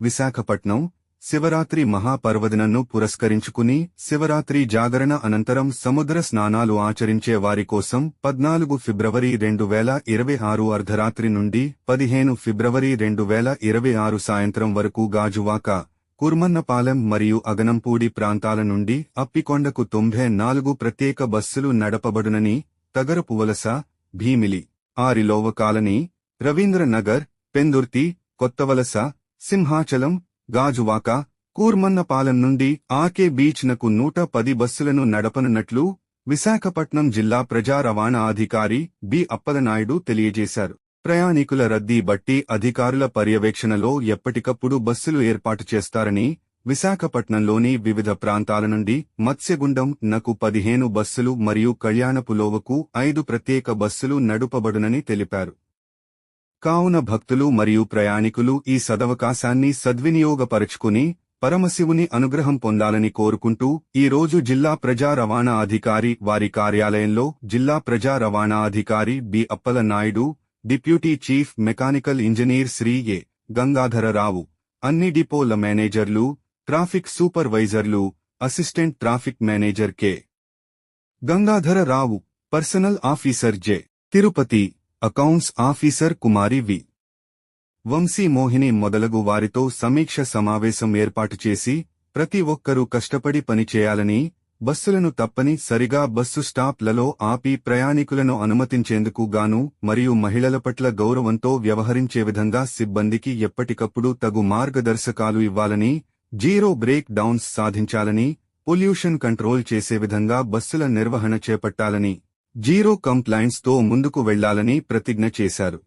విశాఖపట్నం శివరాత్రి మహాపర్వదినను పురస్కరించుకుని శివరాత్రి జాగరణ అనంతరం సముద్ర స్నానాలు ఆచరించే వారి కోసం పద్నాలుగు ఫిబ్రవరి రెండు వేల ఇరవై ఆరు అర్ధరాత్రి నుండి పదిహేను ఫిబ్రవరి రెండు వేల ఇరవై ఆరు సాయంత్రం వరకు గాజువాక కుర్మన్నపాలెం మరియు అగనంపూడి ప్రాంతాల నుండి అప్పికొండకు తొంభై నాలుగు ప్రత్యేక బస్సులు నడపబడునని తగరపువలస భీమిలి ఆరిలోవ కాలనీ రవీంద్రనగర్ పెందుర్తి కొత్తవలస సింహాచలం గాజువాక కూర్మన్నపాలెం నుండి ఆకే బీచ్ నకు నూట పది బస్సులను నడపనున్నట్లు విశాఖపట్నం జిల్లా ప్రజా రవాణా అధికారి బి. అప్పలనాయుడు తెలియజేశారు. ప్రయాణికుల రద్దీ బట్టి అధికారుల పర్యవేక్షణలో ఎప్పటికప్పుడు బస్సులు ఏర్పాటు చేస్తారని విశాఖపట్నంలోని వివిధ ప్రాంతాల నుండి మత్స్యగుండం నకు పదిహేను బస్సులు మరియు కళ్యాణపులోవకు ఐదు ప్రత్యేక బస్సులు నడుపబడునని తెలిపారు. కావున భక్తులు మరియు ప్రయాణికులు ఈ సదవకాశాన్ని సద్వినియోగపరచుకుని పరమశివుని అనుగ్రహం పొందాలని కోరుకుంటూ ఈరోజు జిల్లా ప్రజా రవాణా అధికారి వారి కార్యాలయంలో జిల్లా ప్రజా రవాణా అధికారి B. Appalanaidu deputy chief mechanical engineer Shri A. Gangadhararao అన్ని డిపోల మేనేజర్లు traffic సూపర్వైజర్లు assistant traffic manager K. Gangadhararao personnel officer J. Tirupati accounts officer Kumari V. Vamsi Mohini మొదలగు వారితో సమీక్ష సమావేశం ఏర్పాటు చేసి ప్రతి ఒక్కరూ కష్టపడి పనిచేయాలని బస్సులను తప్పని సరిగా బస్సు స్టాప్లలో ఆపి ప్రయాణికులను అనుమతించేందుకు గాను మరియు మహిళల పట్ల గౌరవంతో వ్యవహరించే విధంగా సిబ్బందికి ఎప్పటికప్పుడు తగు మార్గదర్శకాలు ఇవ్వాలని జీరో బ్రేక్ డౌన్స్ సాధించాలని పొల్యూషన్ కంట్రోల్ చేసే విధంగా బస్సుల నిర్వహణ చేపట్టాలని. జీరో కంప్లైంట్స్తో ముందుకు వెళ్ళాలని ప్రతిజ్ఞ చేశారు.